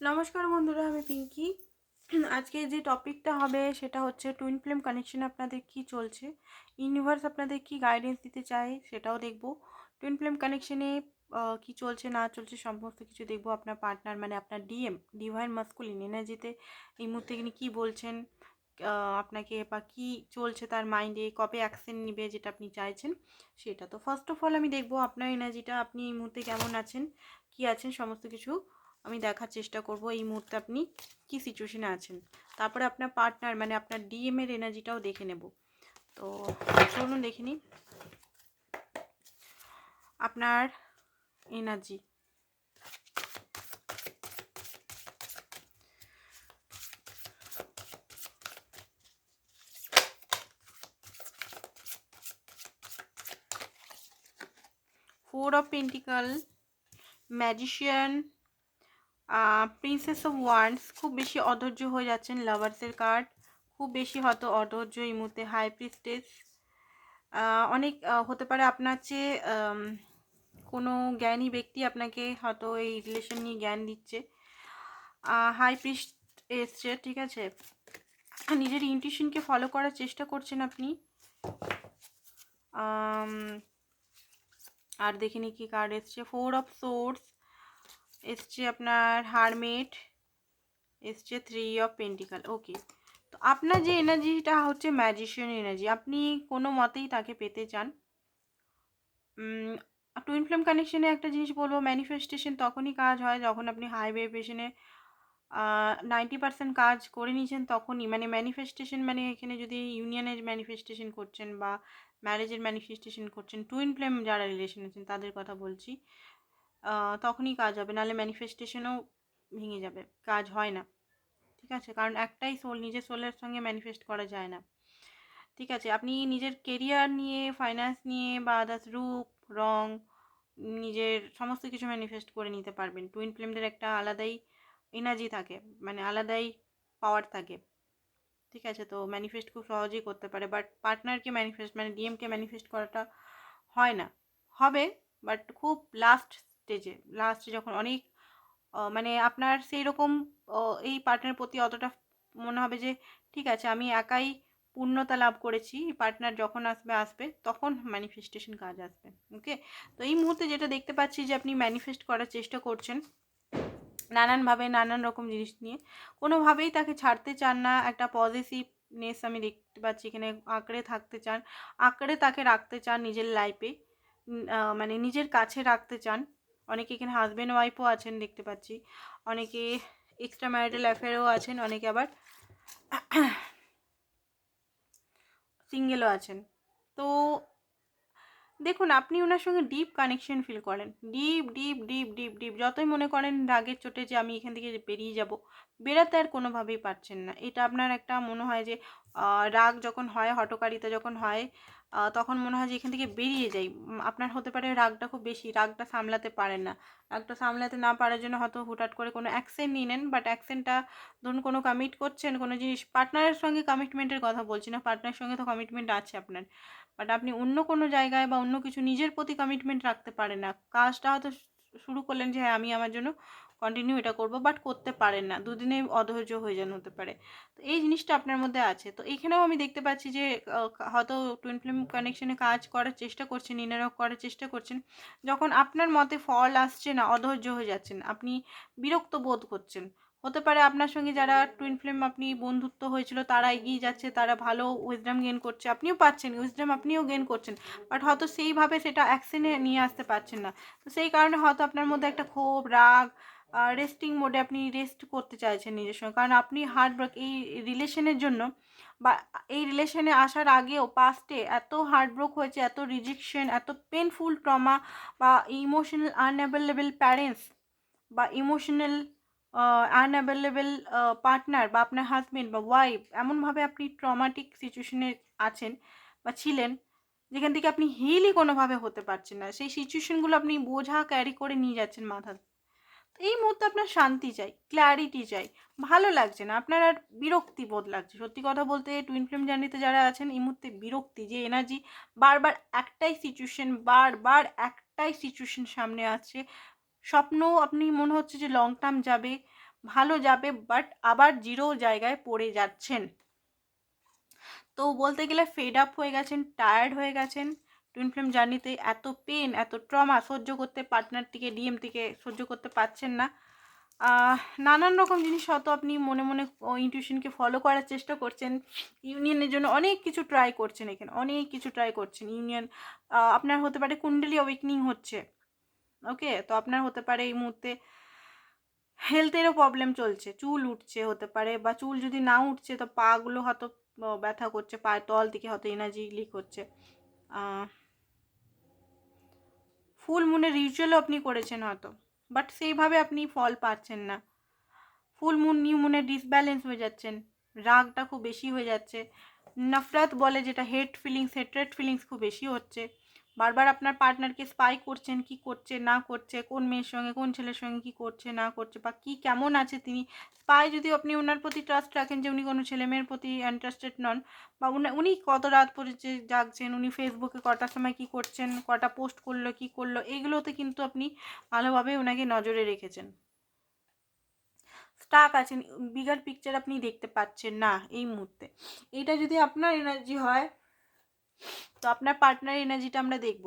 নমস্কার বন্ধুরা, আমি পিঙ্কি। আজকে যে টপিকটা হবে সেটা হচ্ছে টুইন ফ্লেম কানেকশন আপনাদের কি চলছে ইউনিভার্স আপনাদের কি গাইডেন্স দিতে চায় সেটাও দেখব। টুইন ফ্লেম কানেকশনে কি চলছে, না চলছে সমস্ত কিছু দেখব আপনার পার্টনার মানে আপনার ডিএম ডিভাইন মাস্কুলিন এনার্জিতে এই মুহূর্তে তিনি কী বলছেন আপনাকে বা কি চলছে তার মাইন্ডে কবে অ্যাকশন নেবে যেটা আপনি চাইছেন সেটা। তো ফার্স্ট অফ অল আমি দেখব আপনার এনার্জিটা আপনি এই মুহূর্তে কেমন আছেন, কি আছেন, সমস্ত কিছু আমি দেখার চেষ্টা করব এই মুহূর্তে আপনি কি সিচুয়েশনে আছেন। তারপরে আপনার পার্টনার মানে আপনার ডিএম এর এনার্জিটাও দেখে নেব। তো চলুন দেখে নিই। আপনার energy four of pentacle magician princess of wands খুব বেশি অধৈর্য হয়ে যাচ্ছেন লাভার্সের কার্ড খুব বেশি হয়তো অধৈর্য এই মুহূর্তে। হাই প্রিস্টেস অনেক হতে পারে আপনার চেয়ে কোনো জ্ঞানী ব্যক্তি আপনাকে হয়তো এই রিলেশন নিয়ে জ্ঞান দিচ্ছে। হাই প্রিস্ট এসছে ঠিক আছে? নিজের ইনটিউশনকে ফলো করার চেষ্টা করছেন আপনি। আর দেখিনি কি কার্ড এসছে। ফোর অফ সোর্স এসছে আপনার হারমেট, এসছে থ্রি অফ পেন্টিকাল ওকে তো আপনার যে এনার্জিটা হচ্ছে ম্যাজিশিয়ান এনার্জি আপনি কোনো মতেই তাকে পেতে চান? টুইন ফ্লেম কানেকশনে একটা জিনিস বলব ম্যানিফেস্টেশন তখনই কাজ হয় যখন আপনি হাইওয়ে পেশনে নাইনটি পার্সেন্ট কাজ করে নিয়েছেন তখনই। মানে ম্যানিফেস্টেশন মানে এখানে যদি ইউনিয়নের ম্যানিফেস্টেশন করছেন বা ম্যারেজের ম্যানিফেস্টেশন করছেন টুইন ফ্লেম যারা রিলেশন আছেন তাদের কথা বলছি। তখনই কাজ হবে। নাহলে ম্যানিফেস্টেশনও ভেঙে যাবে। কাজ হয় না। ঠিক আছে? কারণ একটাই সোল নিজের সোলের সঙ্গে ম্যানিফেস্ট করা যায় না। ঠিক আছে? আপনি নিজের কেরিয়ার নিয়ে ফাইন্যান্স নিয়ে বা আদার্স রূপ, রং, নিজের সমস্ত কিছু ম্যানিফেস্ট করে নিতে পারবেন। টুইন ফ্লেমদের একটা আলাদাই এনার্জি থাকে। মানে আলাদাই পাওয়ার থাকে। ঠিক আছে? তো ম্যানিফেস্ট খুব সহজেই করতে পারে। বাট পার্টনারকে ম্যানিফেস্ট মানে ডিএমকে ম্যানিফেস্ট করাটা হয় না। হবে বাট খুব লাস্ট স্টেজে লাস্টে যখন অনেক মানে আপনার সেই রকম এই পার্টনার প্রতি অতটা মনে হবে যে, ঠিক আছে, আমি একাই পূর্ণতা লাভ করেছি পার্টনার যখন আসবে আসবে, তখন ম্যানিফেস্টেশন কাজ আসবে। ওকে তো এই মুহূর্তে যেটা দেখতে পাচ্ছি যে, আপনি ম্যানিফেস্ট করার চেষ্টা করছেন নানানভাবে নানান রকম জিনিস নিয়ে। কোনোভাবেই তাকে ছাড়তে চান না, একটা পজিটিভনেস আমি দেখতে পাচ্ছি এখানে, আঁকড়ে থাকতে চান, আঁকড়ে তাকে রাখতে চান নিজের লাইফে মানে নিজের কাছে রাখতে চান। অনেকে এখানে হাজব্যান্ড ওয়াইফও আছেন দেখতে পাচ্ছি। অনেকে এক্সট্রা ম্যারিটাল অ্যাফেয়ারও আছেন, অনেকে আবার সিঙ্গেলও আছেন। তো দেখুন, আপনি ওনার সঙ্গে ডিপ কানেকশন ফিল করেন। Deep deep deep deep deep যতই মনে করেন রাগের চোটে যে আমি এখান থেকে বেরিয়ে যাব, বেরাতে আর কোনোভাবেই পারছেন না। এটা আপনার একটা মনে হয় যে রাগ যখন হয় হটকারিতা যখন হয় তখন মনে হয় যে এখান থেকে বেরিয়ে যাই। আপনার হতে পারে রাগটা খুব বেশি, রাগটা সামলাতে পারেন না। রাগটা সামলাতে না পারার জন্য হয়তো হুটহাট করে কোনো অ্যাকশন নিয়ে নেন বাট অ্যাকশনটা ধরুন কোনো কমিট করছেন, কোনো জিনিস পার্টনারের সঙ্গে কমিটমেন্টের কথা বলছি না পার্টনারের সঙ্গে তো কমিটমেন্ট আছে আপনার। বাট আপনি অন্য কোনো জায়গায় বা অন্য কিছু নিজের প্রতি কমিটমেন্ট রাখতে পারেন না। কাজটা হয়তো শুরু করলেন যে হ্যাঁ আমি আমার জন্য কন্টিনিউ এটা করব বাট করতে পারেন না। দুদিনে অধৈর্য হয়ে যান হতে পারে। তো এই জিনিসটা আপনার মধ্যে আছে। তো এখানেও আমি দেখতে পাচ্ছি যে হয়তো টুইন ফিল্ম কানেকশনে কাজ করার চেষ্টা করছেন ইনারক করার চেষ্টা করছেন। যখন আপনার মতে ফল আসছে না, অধৈর্য হয়ে যাচ্ছেন, আপনি বিরক্ত বোধ করছেন। হতে পারে আপনার সঙ্গে যারা টুইন ফ্লেম আপনি বন্ধুত্ব হয়েছিল, তারা এগিয়ে যাচ্ছে, তারা ভালো উইজডম গেন করছে, আপনিও পাচ্ছেন উইজডম আপনিও গেন করছেন। বাট হয়তো সেইভাবে সেটা অ্যাকশনে নিয়ে আসতে পারছেন না। তো সেই কারণে হয়তো আপনার মধ্যে একটা ক্ষোভ, রাগ রেস্টিং মোডে আপনি রেস্ট করতে চাইছেন নিজের সঙ্গে। কারণ আপনি হার্ড ব্রেক এই রিলেশনের জন্য বা এই রিলেশনে আসার আগেও পাস্টে এত হার্টব্রোক হয়েছে, এত রিজেকশন এত পেনফুল ট্রমা বা ইমোশনাল আনঅ্যাভেলেবেল প্যারেন্টস বা ইমোশনাল আনঅ্যাভেলেবেল পার্টনার বা আপনার হাজবেন্ড বা ওয়াইফ এমনভাবে আপনি ট্রমাটিক সিচুয়েশনে আছেন বা ছিলেন, যেখান থেকে আপনি হিলই কোনোভাবে হতে পারছেন না। সেই সিচুয়েশনগুলো আপনি বোঝা ক্যারি করে নিয়ে যাচ্ছেন মাথা এই মুহূর্তে আপনার শান্তি চাই ক্ল্যারিটি চাই। ভালো লাগছে না, আপনার আর বিরক্তি বোধ লাগছে। সত্যি কথা বলতে টুইন ফিল্ম জার্নিতে যারা আছেন, এই মুহূর্তে বিরক্তি, যে এনার্জি বারবার একটাই সিচুয়েশন বারবার একটাই সিচুয়েশন সামনে আসছে। স্বপ্ন আপনি মনে হচ্ছে যে লং টার্ম যাবে, ভালো যাবে বাট আবার জিরো জায়গায় পড়ে যাচ্ছেন। তো বলতে গেলে ফেড আপ হয়ে গেছেন টায়ার্ড হয়ে গেছেন। টুইন ফ্লেম জার্নিতে এত পেন এত ট্রমা সহ্য করতে পার্টনার থেকে ডিএম থেকে সহ্য করতে পারছেন না। নানান রকম জিনিস হয়তো আপনি মনে মনে ইনটিউশনকে ফলো করার চেষ্টা করছেন। ইউনিয়নের জন্য অনেক কিছু ট্রাই করছেন এখানে, অনেক কিছু ট্রাই করছেন। ইউনিয়ন আপনার হতে পারে কুণ্ডলি অবিকনিং হচ্ছে ওকে তো আপনার হতে পারে এই মুহূর্তে হেলথেরও প্রবলেম চলছে, চুল উঠছে হতে পারে বা চুল যদি না উঠছে, তো পাগুলো হয়তো ব্যথা করছে, পায়ের তল থেকে হয়তো এনার্জি লিক হচ্ছে। ফুল মুনের রিচুয়ালও আপনি করেছেন হয়তো বাট সেইভাবে আপনি ফল পাচ্ছেন না। ফুল মুন নিউ মুনে ডিসব্যালেন্স হয়ে যাচ্ছেন, রাগটা খুব বেশি হয়ে যাচ্ছে, নফরাত বলে যেটা হেট ফিলিংস হেট্রেড ফিলিংস খুব বেশি হচ্ছে। বারবার আপনার পার্টনারকে স্পাই করছেন, কি করছে, না করছে, কোন মেয়ের সঙ্গে, কোন ছেলের সঙ্গে কি করছে, না করছে বা কি কেমন আছে তিনি স্পাই যদি আপনি ওনার প্রতি ট্রাস্ট রাখেন যে উনি কোনো ছেলে মেয়ের প্রতি ইন্টারেস্টেড নন বা উনি- কত রাত পর্যন্ত জাগছেন, উনি ফেসবুকে কটার সময় কি করছেন, কটা পোস্ট করল, কি করল, এগুলোতে কিন্তু আপনি ভালোভাবে ওনাকে নজরে রেখেছেন। স্টাক আছেন বিগার পিকচার আপনি দেখতে পাচ্ছেন না এই মুহূর্তে। এটা যদি আপনার এনার্জি হয় তো আপনার পার্টনার এনার্জিটা আমরা দেখব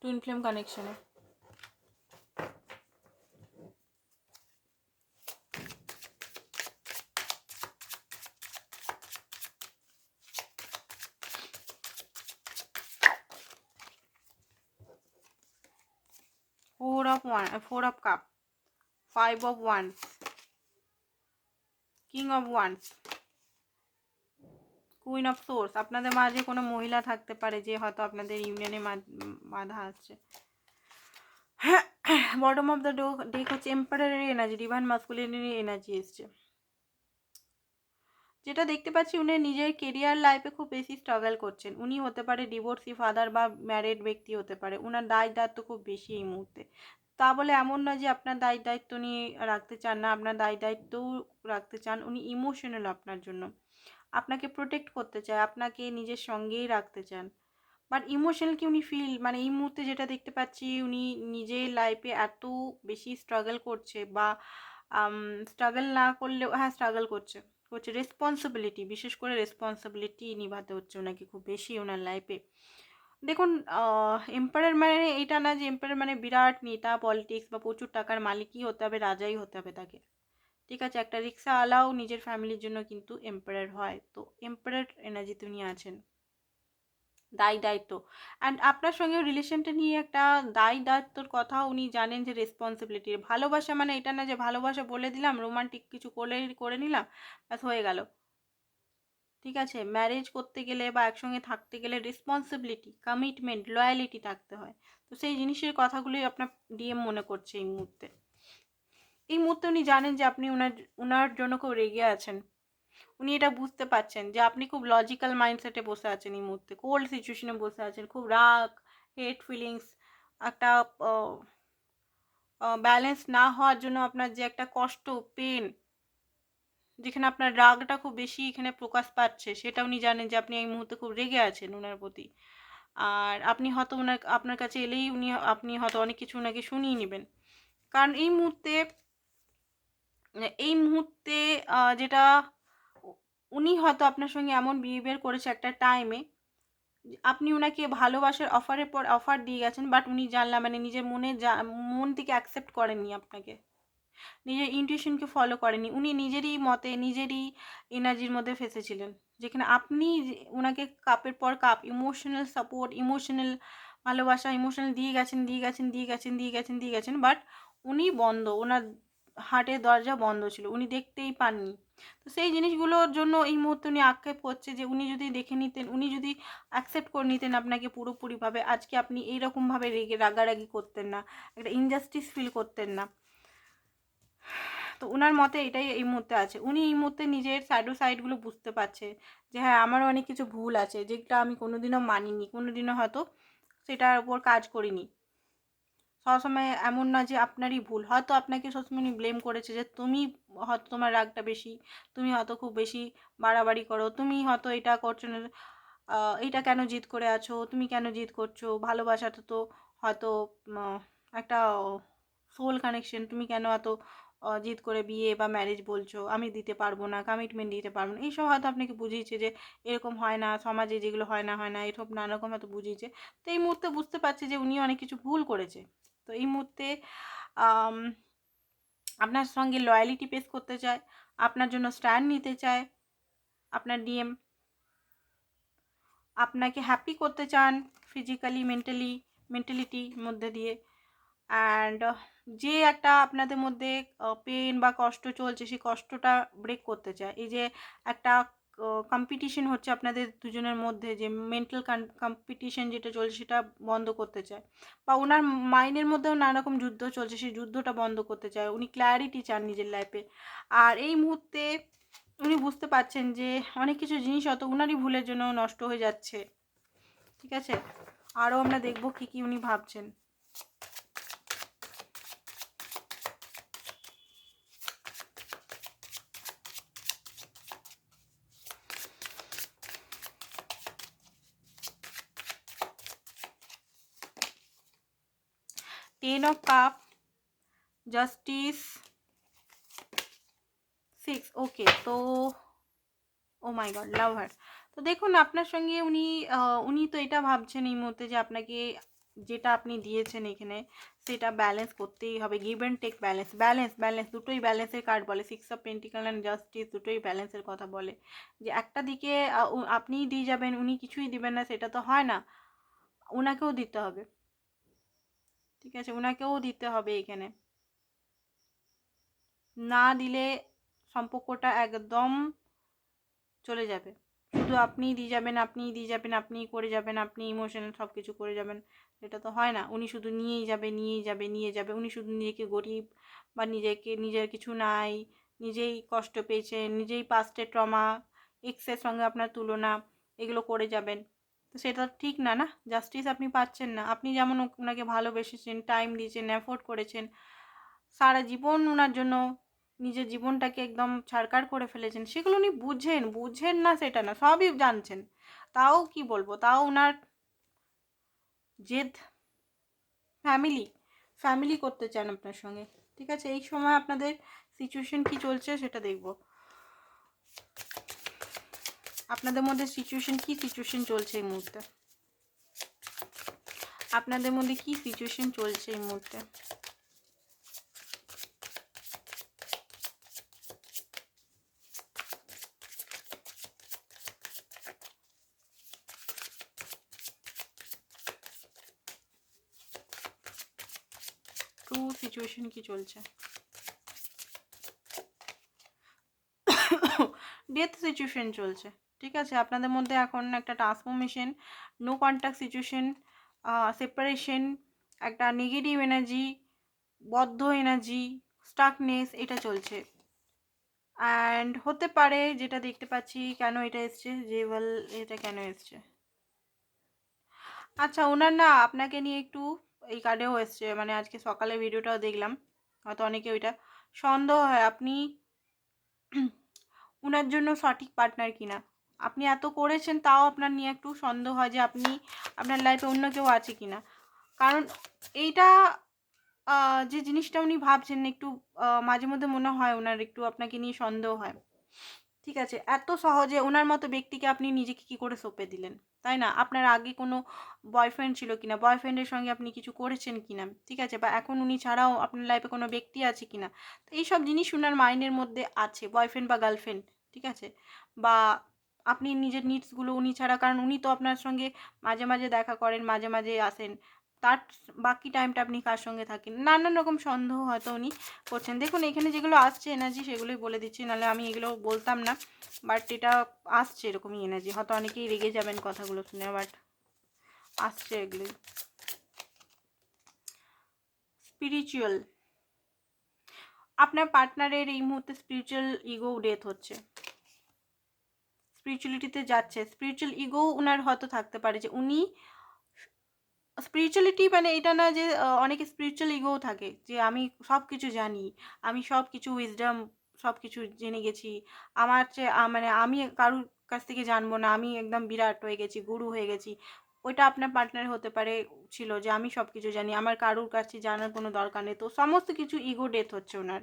টুইন ফ্লেম কানেকশনে uh, four of cup five of wands king of wands queen of swords আপনাদের মাঝে কোনো মহিলা থাকতে পারে যে হয়তো আপনাদের ইউনিয়নে বাধা আছে। Bottom of the do deck হচ্ছে এম্পারারের এনার্জি ডিভাইন মাস্কুলিনের এনার্জি এসছে। যেটা দেখতে পাচ্ছি উনি নিজের কেরিয়ার লাইফে খুব বেশি স্ট্রাগল করছেন। উনি হতে পারে ডিভোর্সি ফাদার বা ম্যারিড ব্যক্তি হতে পারে। ওনার দায় দায়িত্ব খুব বেশি এই মুহূর্তে। তা বলে এমন নয় যে আপনার দায় দায়িত্ব নিয়ে রাখতে চান না, আপনার দায় দায়িত্বও রাখতে চান। উনি ইমোশনাল আপনার জন্য। আপনাকে প্রোটেক্ট করতে চায়, আপনাকে নিজের সঙ্গেই রাখতে চান। বাট ইমোশনাল কি উনি ফিল মানে এই মুহূর্তে যেটা দেখতে পাচ্ছি উনি নিজের লাইফে এত বেশি স্ট্রাগল করছে বা স্ট্রাগল না করলেও হ্যাঁ স্ট্রাগল করছে। করছে রেসপন্সিবিলিটি বিশেষ করে রেসপন্সিবিলিটি নিভাতে হচ্ছে ওনাকে খুব বেশি ওনার লাইফে দেখুন এম্পায়ার মানে এটা না যে এম্পায়ার মানে বিরাট নেতা পলিটিক্স বা প্রচুর টাকার মালিকই হতে হবে, রাজাই হতে হবে তাকে। ঠিক আছে, একটা রিক্সা আলাও নিজের ফ্যামিলির জন্য কিন্তু এম্পায়ার হয়। তো এম্পায়ার এনার্জিতে উনি আছেন। দায় দায়িত্ব। অ্যান্ড আপনার সঙ্গে রিলেশনটা নিয়ে একটা দায় দায়িত্বর কথা উনি জানেন যে রেসপন্সিবিলিটি ভালোবাসা মানে এটা না যে ভালোবাসা বলে দিলাম রোমান্টিক কিছু করে করে নিলাম, ব্যাস হয়ে গেল। ঠিক আছে ম্যারেজ করতে গেলে বা একসঙ্গে থাকতে গেলে রেসপন্সিবিলিটি কমিটমেন্ট লয়ালিটি থাকতে হয়। তো সেই জিনিসের কথাগুলোই আপনার ডিএম মনে করছে এই মুহূর্তে। এই মুহূর্তে উনি জানেন যে আপনি ওনার ওনার জন্য খুব রেগে আছেন। উনি এটা বুঝতে পারছেন যে আপনি খুব লজিক্যাল মাইন্ডসেটে বসে আছেন এই মুহূর্তে। কোল্ড সিচুয়েশনে বসে আছেন, খুব রাগ হেট ফিলিংস একটা ব্যালেন্স না হওয়ার জন্য আপনার যে একটা কষ্ট পেন যেখানে আপনার রাগটা খুব বেশি এখানে প্রকাশ পাচ্ছে, সেটা উনি জানেন যে আপনি এই মুহূর্তে খুব রেগে আছেন ওনার প্রতি। আর আপনি হয়তো ওনার আপনার কাছে এলেই উনি, আপনি হয়তো অনেক কিছু ওনাকে শুনিয়ে নেবেন। কারণ এই মুহূর্তে এই মুহূর্তে যেটা উনি হয়তো আপনার সঙ্গে এমন বিহেভিয়ার করেছে একটা টাইমে আপনি ওনাকে ভালোবাসার অফারের পর অফার দিয়ে গেছেন বাট উনি জানলাম মানে নিজের মনে মন থেকে অ্যাকসেপ্ট করেননি আপনাকে। নিজের ইনটিউশনকে ফলো করেনি উনি নিজেরই মতে, নিজেরই এনার্জির মধ্যে ফেসেছিলেন। যেখানে আপনি ওনাকে কাপের পর কাপ ইমোশনাল সাপোর্ট ইমোশনাল ভালোবাসা ইমোশনাল দিয়ে গেছেন দিয়ে গেছেন দিয়ে গেছেন দিয়ে গেছেন দিয়ে গেছেন বাট উনি বন্ধ। ওনার হার্টের দরজা বন্ধ ছিল, উনি দেখতেই পাননি। তো সেই জিনিসগুলোর জন্য এই মুহূর্তে উনি আক্ষেপ করছে যে উনি যদি দেখে নিতেন, উনি যদি অ্যাকসেপ্ট করে নিতেন আপনাকে পুরোপুরিভাবে, আজকে আপনি এইরকমভাবে রেগে, রাগারাগি করতেন না, একটা ইনজাস্টিস ফিল করতেন না। তো ওনার মতে এটাই এই মুহূর্তে আছে। উনি এই মুহূর্তে নিজের স্যাডো সাইডগুলো বুঝতে পারছে যে হ্যাঁ আমারও অনেক কিছু ভুল আছে, যেটা আমি কোনোদিনও মানিনি, কোনোদিনও হয়তো সেটার উপর কাজ করিনি। সবসময় এমন না যে আপনারই ভুল। হয়তো আপনাকে সবসময় ব্লেম করেছে যে তুমি হয়তো তোমার রাগটা বেশি, তুমি হয়তো খুব বেশি বাড়াবাড়ি করো, তুমি হয়তো এটা করছ না এটা কেন জিদ করে আছো, তুমি কেন জিদ করছ, ভালোবাসাটা তো হয়তো একটা সোল কানেকশন তুমি কেন এত জিদ করে বিয়ে বা ম্যারেজ বলছো, আমি দিতে পারব না কমিটমেন্ট দিতে পারব না, এইসব হয়তো আপনাকে বুঝিয়েছে যে এরকম হয় না, সমাজে যেগুলো হয় না হয় না, এসব নানা রকম হয়তো বুঝিয়েছে। তো এই মুহূর্তে বুঝতে পারছে যে উনি অনেক কিছু ভুল করেছে। তো এই মুহূর্তে আপনার সঙ্গে লয়ালিটি পেশ করতে চায়, আপনার জন্য স্ট্যান্ড নিতে চায়, আপনার ডিএম আপনাকে হ্যাপি করতে চান ফিজিক্যালি মেন্টালি মেন্টালিটির মধ্যে দিয়ে অ্যান্ড যে একটা আপনাদের মধ্যে পেন বা কষ্ট চলছে, সেই কষ্টটা ব্রেক করতে চায়। এই যে একটা কম্পিটিশন হচ্ছে আপনাদের দুজনের মধ্যে যে মেন্টাল কম্পিটিশন যেটা চলছে সেটা বন্ধ করতে চায়। বা ওনার মাইন্ডের মধ্যেও নানা রকম যুদ্ধ চলছে, সেই যুদ্ধটা বন্ধ করতে চায়। উনি ক্ল্যারিটি চান নিজের লাইফে আর এই মুহূর্তে উনি বুঝতে পারছেন যে অনেক কিছু জিনিস হয়তো উনারই ভুলের জন্য নষ্ট হয়ে যাচ্ছে। ঠিক আছে? আরও আমরা দেখব কী কী উনি ভাবছেন। Ten of cup justice six okay তো ও মাই গড লাভ হার তো দেখুন, আপনার সঙ্গে উনি উনি তো এটা ভাবছেন এই মুহূর্তে যে আপনাকে যেটা আপনি দিয়েছেন এখানে, সেটা ব্যালেন্স করতেই হবে give and take balance balance balance দুটোই ব্যালেন্সের কার্ড বলে six of pentacle and justice দুটোই ব্যালেন্সের কথা বলে। যে একটা দিকে আপনিই দিয়ে যাবেন, উনি কিছুই দিবেন না, সেটা তো হয় না ওনাকেও দিতে হবে। ঠিক আছে? ওনাকেও দিতে হবে এখানে। না দিলে সম্পর্কটা একদম চলে যাবে। শুধু আপনিই দিয়ে যাবেন, আপনিই দিয়ে যাবেন, আপনিই করে যাবেন, আপনি ইমোশনাল সব কিছু করে যাবেন। এটা তো হয় না। উনি শুধু নিয়েই যাবে নিয়েই যাবে, নিয়ে যাবে। উনি শুধু নিজেকে গরিব বা নিজেকে, নিজের কিছু নাই, নিজেই কষ্ট পেয়েছেন, নিজেই পাস্টে ট্রমা এক্সের সঙ্গে আপনার তুলনা, এগুলো করে যাবেন। সেটা ঠিক না না? জাস্টিস আপনি পাচ্ছেন না। আপনি যেমন ওনাকে ভালোবেসেছেন টাইম দিয়েছেন অ্যাফোর্ড করেছেন, সারা জীবন ওনার জন্য নিজের জীবনটাকে একদম ছাড়কাড় করে ফেলেছেন, সেগুলো উনি বুঝেন। বুঝেন না সেটা না, সবই জানছেন। তাও কি বলব? তাও ওনার জেদ ফ্যামিলি ফ্যামিলি করতে চান আপনার সঙ্গে। ঠিক আছে? এই সময় আপনাদের সিচুয়েশন কি চলছে সেটা দেখব। আপনাদের মধ্যে সিচুয়েশন কি সিচুয়েশন চলছে এই মুহূর্তে? আপনাদের মধ্যে কি সিচুয়েশন চলছে এই মুহূর্তে? ট্রু সিচুয়েশন কি চলছে? ডেথ সিচুয়েশন চলছে। ঠিক আছে? আপনাদের মধ্যে এখন একটা transformation no contact situation separation একটা নেগেটিভ এনার্জি বদ্ধ এনার্জি স্টাকনেস এটা চলছে। অ্যান্ড হতে পারে যেটা দেখতে পাচ্ছি, কেন এটা এসছে? জেওয়াল এটা কেন এসছে? আচ্ছা ওনার না আপনাকে নিয়ে একটু এই কার্ডেও এসছে মানে আজকে সকালে ভিডিওটাও দেখলাম, হয়তো অনেকে ওইটা সন্দেহ হয়, আপনি ওনার জন্য সঠিক পার্টনার কিনা? আপনি এত করেছেন, তাও আপনার নিয়ে একটু সন্দেহ হয় যে আপনি আপনার লাইফে অন্য কেউ আছে কি না কারণ এইটা যে জিনিসটা উনি ভাবছেন, একটু মাঝে মধ্যে মনে হয় ওনার একটু আপনাকে নিয়ে সন্দেহ হয়। ঠিক আছে? এত সহজে ওনার মতো ব্যক্তিকে আপনি নিজেকে কী করে সঁপে দিলেন? তাই না? আপনার আগে কোনো বয়ফ্রেন্ড ছিল কিনা? বয়ফ্রেন্ডের সঙ্গে আপনি কিছু করেছেন কিনা? ঠিক আছে? বা এখন উনি ছাড়াও আপনার লাইফে কোনো ব্যক্তি আছে কিনা? তো এইসব জিনিস ওনার মাইন্ডের মধ্যে আছে বয়ফ্রেন্ড বা গার্লফ্রেন্ড ঠিক আছে? বা আপনি নিজের নিডসগুলো উনি ছাড়া, কারণ উনি তো আপনার সঙ্গে মাঝে মাঝে দেখা করেন, মাঝে মাঝে আসেন। তার বাকি টাইমটা আপনি কার সঙ্গে থাকেন? নানান রকম সন্দেহ হয়তো উনি করছেন। দেখুন, এখানে যেগুলো আসছে এনার্জি সেগুলোই বলে দিচ্ছি, নাহলে আমি এগুলো বলতাম না। বাট এটা আসছে এরকমই এনার্জি হয়তো অনেকেই রেগে যাবেন কথাগুলো শুনে বাট আসছে এগুলোই স্পিরিচুয়াল আপনার পার্টনারের এই মুহূর্তে স্পিরিচুয়াল ইগো ডেথ হচ্ছে। স্পিরিচুয়ালিটিতে যাচ্ছে স্পিরিচুয়াল ইগো ওনার হয়তো থাকতে পারে যে উনি স্পিরিচুয়ালিটি মানে এটা না যে অনেকে স্পিরিচুয়াল ইগোও থাকে যে আমি সব কিছু জানি, আমি সব কিছু উইজডম সব কিছু জেনে গেছি, আমার চেয়ে মানে আমি কারুর কাছ থেকে জানব না, আমি একদম বিরাট হয়ে গেছি, গুরু হয়ে গেছি, ওইটা আপনার পার্টনার হতে পারে ছিল যে আমি সব কিছু জানি, আমার কারুর কাছে জানার কোনো দরকার নেই, তো সমস্ত কিছু ইগো ডেথ হচ্ছে ওনার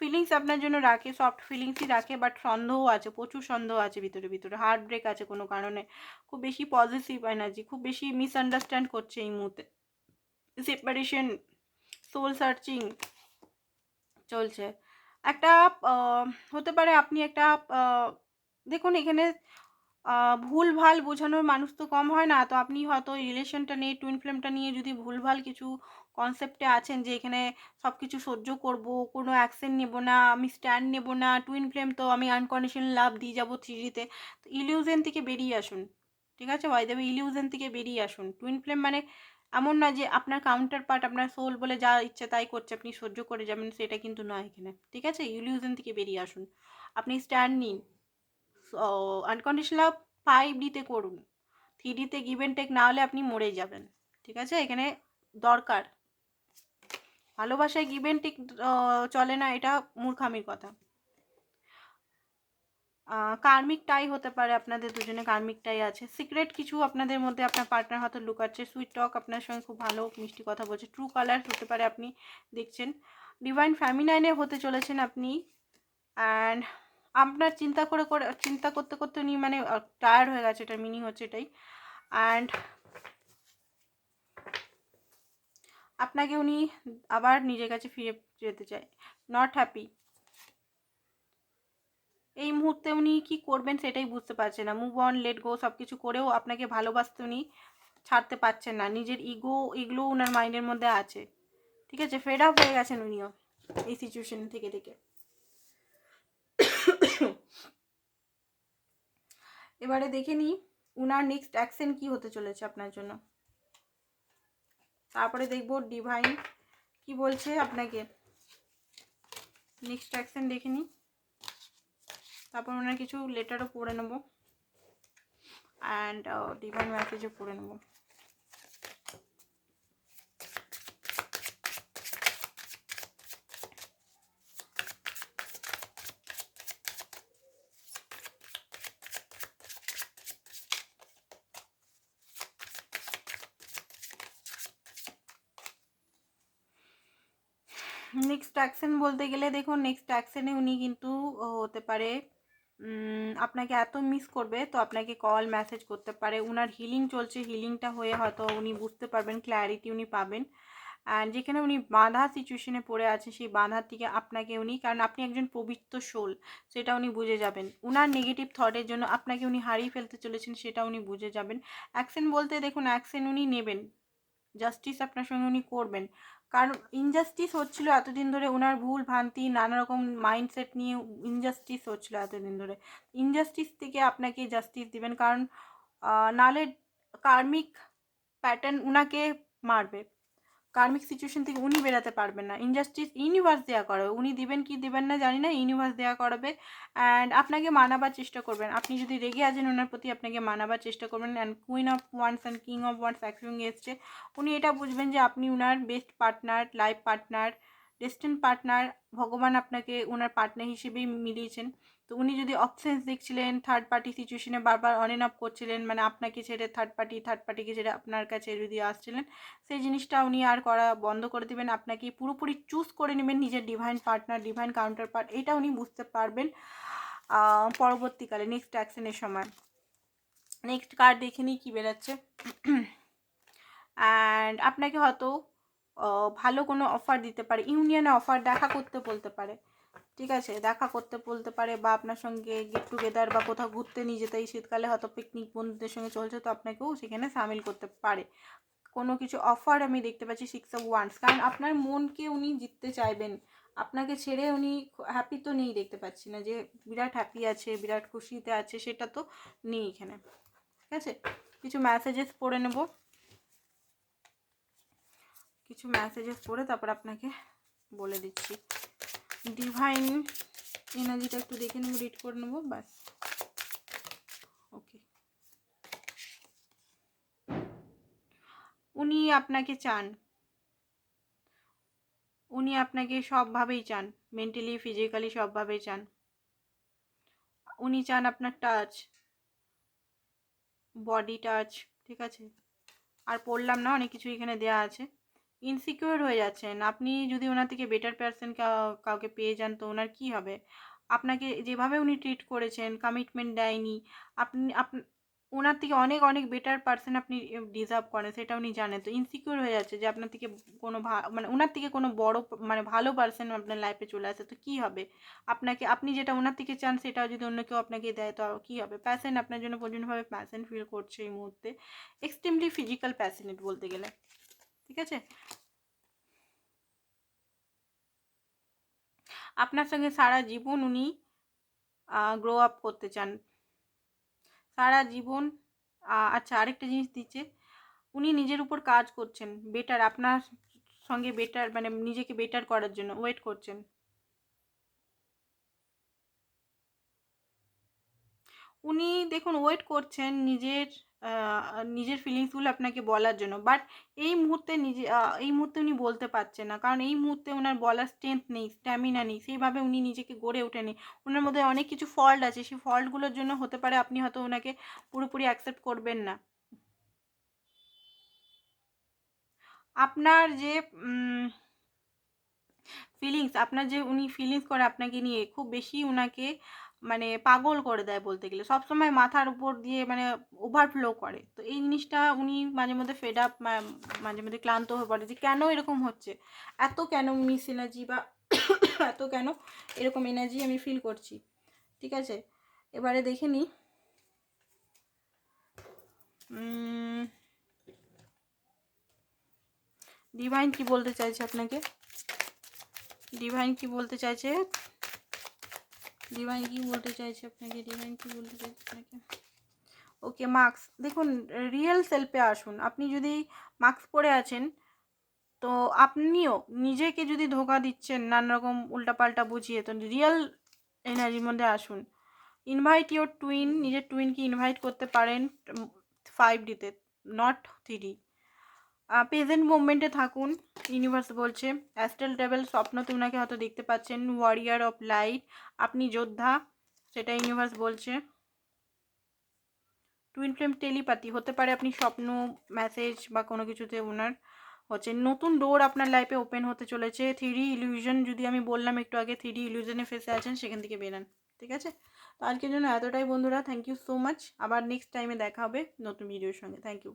ফিলিংস আপনার জন্য রাখে সফট ফিলিংসই রাখে বাট সন্দেহ আছে প্রচুর সন্দেহ আছে ভিতরে ভিতরে। হার্ট ব্রেক আছে কোনো কারণে। খুব বেশি পজিটিভ এনার্জি খুব বেশি মিসআন্ডারস্ট্যান্ড করছে এই মুহূর্তে। সেপারেশন সোল সার্চিং চলছে। একটা হতে পারে আপনি একটা দেখুন এখানে আহ, ভুলভাল বোঝানোর মানুষ তো কম হয় না। তো আপনি হয়তো রিলেশনটা নিয়ে টুইন ফ্লেমটা নিয়ে যদি ভুলভাল কিছু কনসেপ্টে আছেন যে এখানে সব কিছু সহ্য করব, কোনো অ্যাকশন নেব না, আমি স্ট্যান্ড নেব না টুইন ফ্লেম তো আমি আনকন্ডিশনাল লাভ দিয়ে যাব থ্রিডিতে তো। ইলিউশন থেকে বেরিয়ে আসুন, ঠিক আছে? ভাই দেবে ইলিউশন থেকে বেরিয়ে আসুন। টুইন ফ্লেম মানে এমন না যে আপনার কাউন্টার পার্ট আপনার সোল বলে যা ইচ্ছে তাই করছে, আপনি সহ্য করে যাবেন, সেটা কিন্তু নয় এখানে, ঠিক আছে? ইলিউশন থেকে বেরিয়ে আসুন। আপনি স্ট্যান্ড নিন। আনকন্ডিশনাল ফাইভ ডিতে করুন। থ্রি ডিতে গিভ অ্যান্ড টেক না হলে আপনি মরে যাবেন, ঠিক আছে? এখানে দরকার। ভালোবাসায় অ্যান্ড টেক চলে না, এটা মূর্খামির কথা। কার্মিক টাই হতে পারে আপনাদের দুজনে কার্মিক টাই আছে। সিক্রেট কিছু আপনাদের মধ্যে আপনার পার্টনার হয়তো লুকাচ্ছে। সুইট টক আপনার সঙ্গে খুব ভালো মিষ্টি কথা বলছে। ট্রু কালার হতে পারে আপনি দেখছেন। ডিভাইন ফ্যামিনাইনে হতে চলেছেন আপনি। অ্যান্ড আপনার চিন্তা করে করে, চিন্তা করতে করতে উনি মানে টায়ার্ড হয়ে গেছে, এটার মিনিং হচ্ছে এটাই। অ্যান্ড আপনাকে উনি আবার নিজের কাছে ফিরে যেতে চায়। নট হ্যাপি এই মুহূর্তে উনি কি করবেন সেটাই বুঝতে পারছেন না। মুভ অন লেট গো সব কিছু করেও আপনাকে ভালোবাসতে উনি ছাড়তে পারছেন না। নিজের ইগো এগুলো ওনার মাইন্ডের মধ্যে আছে। ঠিক আছে? ফেড আপ হয়ে গেছেন উনিও এই সিচুয়েশন থেকে থেকে। এবারে দেখে নিই উনার নেক্সট অ্যাকশন কি হতে চলেছে আপনার জন্য। তারপরে দেখব ডিভাইন কি বলছে আপনাকে। নেক্সট অ্যাকশন দেখে নিই। তারপর ওনার কিছু লেটারও পড়ে নেব। অ্যান্ড ডিভাইন মেসেজও পড়ে নেব। নেক্সট অ্যাকশন বলতে গেলে দেখুন নেক্সট অ্যাকশনে উনি কিন্তু হতে পারে আপনাকে এত মিস করবে, তো আপনাকে কল মেসেজ করতে পারে। উনার হিলিং চলছে হিলিংটা হয়ে হয়তো উনি বুঝতে পারবেন ক্ল্যারিটি উনি পাবেন। অ্যান্ড যেখানে উনি বাঁধা সিচুয়েশনে পড়ে আছে সেই বাঁধার থেকে আপনাকে উনি, কারণ আপনি একজন পবিত্র সোল সেটা উনি বুঝে যাবেন। উনার নেগেটিভ থটের জন্য আপনাকে উনি হারিয়ে ফেলতে চলেছেন, সেটা উনি বুঝে যাবেন। অ্যাকশন বলতে দেখুন অ্যাকশন উনি নেবেন। জাস্টিস আপনার সঙ্গে উনি করবেন। কারণ ইনজাস্টিস হচ্ছিল এতদিন ধরে ওনার ভুল ভ্রান্তি, নানা রকম মাইন্ডসেট নিয়ে ইনজাস্টিস হচ্ছিল এতদিন ধরে। ইনজাস্টিস থেকে আপনাকে জাস্টিস দিবেন, কারণ নালে কার্মিক প্যাটার্ন ওনাকে মারবে। কার্মিক সিচুয়েশন থেকে উনি বেরাতে পারবেন না। ইনজাস্টিস ইউনিভার্স দেওয়া করবে। উনি দিবেন কি দিবেন না জানি না ইউনিভার্স দেওয়া করবে। অ্যান্ড আপনাকে মানাবার চেষ্টা করবেন। আপনি যদি রেগে আছেন, ওনার প্রতি আপনাকে মানাবার চেষ্টা করবেন। And queen of wands and king of wands একসঙ্গে এসছে। উনি এটা বুঝবেন যে আপনি ওনার best partner life partner destined partner ভগবান আপনাকে ওনার পার্টনার হিসেবেই মিলিয়েছেন। তো উনি যদি অপশানস দেখছিলেন থার্ড পার্টি সিচুয়েশনে বারবার অন অফ করছিলেন মানে আপনাকে ছেড়ে থার্ড পার্টি থার্ড পার্টিকে ছেড়ে আপনার কাছে যদি আসছিলেন, সেই জিনিসটা উনি আর করা বন্ধ করে দেবেন। আপনাকে পুরোপুরি চুজ করে নেবেন নিজের divine partner divine counterpart এটা উনি বুঝতে পারবেন পরবর্তীকালে নেক্সট অ্যাকশনের সময়। নেক্সট কার্ড দেখে নিই কী বেরাচ্ছে। অ্যান্ড আপনাকে হয়তো ভালো কোনো অফার দিতে পারে ইউনিয়নে অফার দেখা করতে বলতে পারে, ঠিক আছে? দেখা করতে বলতে পারে বা আপনার সঙ্গে গেট টুগেদার বা কোথাও ঘুরতে নিয়ে যেতে, এই শীতকালে হয়তো পিকনিক বন্ধুদের সঙ্গে চলছে, তো আপনাকেও সেখানে সামিল করতে পারে। কোনো কিছু অফার আমি দেখতে পাচ্ছি সিক্স অফ ওয়ান্স কারণ আপনার মনকে উনি জিততে চাইবেন। আপনাকে ছেড়ে উনি হ্যাপি তো নেই দেখতে পাচ্ছি না যে বিরাট হ্যাপি আছে, বিরাট খুশিতে আছে, সেটা তো নেই এখানে, ঠিক আছে? কিছু মেসেজেস পড়ে নেব। কিছু মেসেজেস পড়ে তারপর আপনাকে বলে দিচ্ছি। ডিভাইন এনার্জিটা একটু দেখে নেব রিড করে নেব, ব্যাস। ওকে উনি আপনাকে চান। উনি আপনাকে সবভাবেই চান মেন্টালি ফিজিক্যালি সবভাবেই চান। উনি চান আপনার টাচ বডি টাচ ঠিক আছে? আর পড়লাম না, অনেক কিছু এখানে দেওয়া আছে। ইনসিকিউর হয়ে যাচ্ছেন। আপনি যদি ওনার থেকে বেটার পারসন কাউকে পেয়ে যান তো ওনার কী হবে? আপনাকে যেভাবে উনি ট্রিট করেছেন কমিটমেন্ট দেয়নি, আপনি, আপ ওনার থেকে অনেক অনেক বেটার পার্সন আপনি ডিজার্ভ করেন, সেটা উনি জানেন। তো ইনসিকিউর হয়ে যাচ্ছে যে আপনার থেকে কোনো ভা মানে ওনার থেকে কোনো বড় মানে ভালো পার্সন আপনার লাইফে চলে আসে, তো কী হবে? আপনাকে, আপনি যেটা ওনার থেকে চান সেটাও যদি অন্য কেউ আপনাকে দেয়, তো কী হবে? প্যাশন আপনার জন্য প্রচণ্ডভাবে প্যাশন ফিল করছে এই মুহূর্তে। এক্সট্রিমলি ফিজিক্যাল প্যাশনেট বলতে গেলে। ঠিক আছে? আপনার সঙ্গে সারা জীবন উনি গ্রো আপ করতে চান। সারা জীবন আচ্ছা আরেকটা জিনিস দিচ্ছে। উনি নিজের উপর কাজ করছেন বেটার আপনার সঙ্গে বেটার মানে নিজেকে বেটার করার জন্য ওয়েট করছেন। উনি দেখুন ওয়েট করছেন নিজের নিজের ফিলিংসগুলো আপনাকে বলার জন্য। বাট এই মুহূর্তে নিজে এই মুহূর্তে উনি বলতে পারছেন না। কারণ এই মুহূর্তে ওনার বলার স্ট্রেংথ নেই স্ট্যামিনা নেই। সেইভাবে উনি নিজেকে গড়ে ওঠেনি। ওনার মধ্যে অনেক কিছু ফল্ট আছে। সেই ফল্টগুলোর জন্য হতে পারে আপনি হয়তো ওনাকে পুরোপুরি অ্যাকসেপ্ট করবেন না। আপনার যে ফিলিংস আপনার যে উনি ফিলিংস করে আপনাকে নিয়ে, খুব বেশি ওনাকে মানে পাগল করে দেয় বলতে গেলে। সবসময় মাথার উপর দিয়ে মানে ওভারফ্লো করে। তো এই জিনিসটা উনি মাঝে মধ্যে ফেড আপ মাঝে মধ্যে ক্লান্ত হয়ে পড়ে যে কেন এরকম হচ্ছে? এত কেন মিস এনার্জি বা এত কেন এরকম এনার্জি আমি ফিল করছি? ঠিক আছে? এবারে দেখে নিই ডিভাইন কি বলতে চাইছে আপনাকে? ডিভাইন কি বলতে চাইছে? ডিভাইন কি বলতে চাইছে আপনাকে? ডিভাইন কি বলতে চাইছে আপনাকে? ওকে মাস্ক দেখুন রিয়েল সেলফে আসুন। আপনি যদি মাস্ক পরে আছেন, তো আপনিও নিজেকে যদি ধোকা দিচ্ছেন নানা রকম উল্টাপাল্টা বুঝিয়ে, তো রিয়েল এনার্জির মধ্যে আসুন। ইনভাইট ইউর টুইন নিজের টুইনকে ইনভাইট করতে পারেন ফাইভ ডিতে নট থ্রি প্রেজেন্ট মুভমেন্টে থাকুন। ইউনিভার্স বলছে অ্যাস্ট্রাল ট্রাভেল স্বপ্নতে ওনাকে হয়তো দেখতে পাচ্ছেন ওয়ারিয়ার অফ লাইট আপনি যোদ্ধা। সেটা ইউনিভার্স বলছে। টুইন ফ্লেম টেলিপাতি হতে পারে আপনি স্বপ্ন মেসেজ বা কোনো কিছুতে ওনার হচ্ছে। নতুন ডোর আপনার লাইফে ওপেন হতে চলেছে। থ্রি ইলিউশন যদি আমি বললাম একটু আগে থ্রি ইলিউশনে ফেসে আছেন, সেখান থেকে বেরান ঠিক আছে? তো আজকের জন্য এতটাই বন্ধুরা থ্যাংক ইউ সো মাচ আবার নেক্সট টাইমে দেখা হবে নতুন ভিডিওর সঙ্গে। Thank you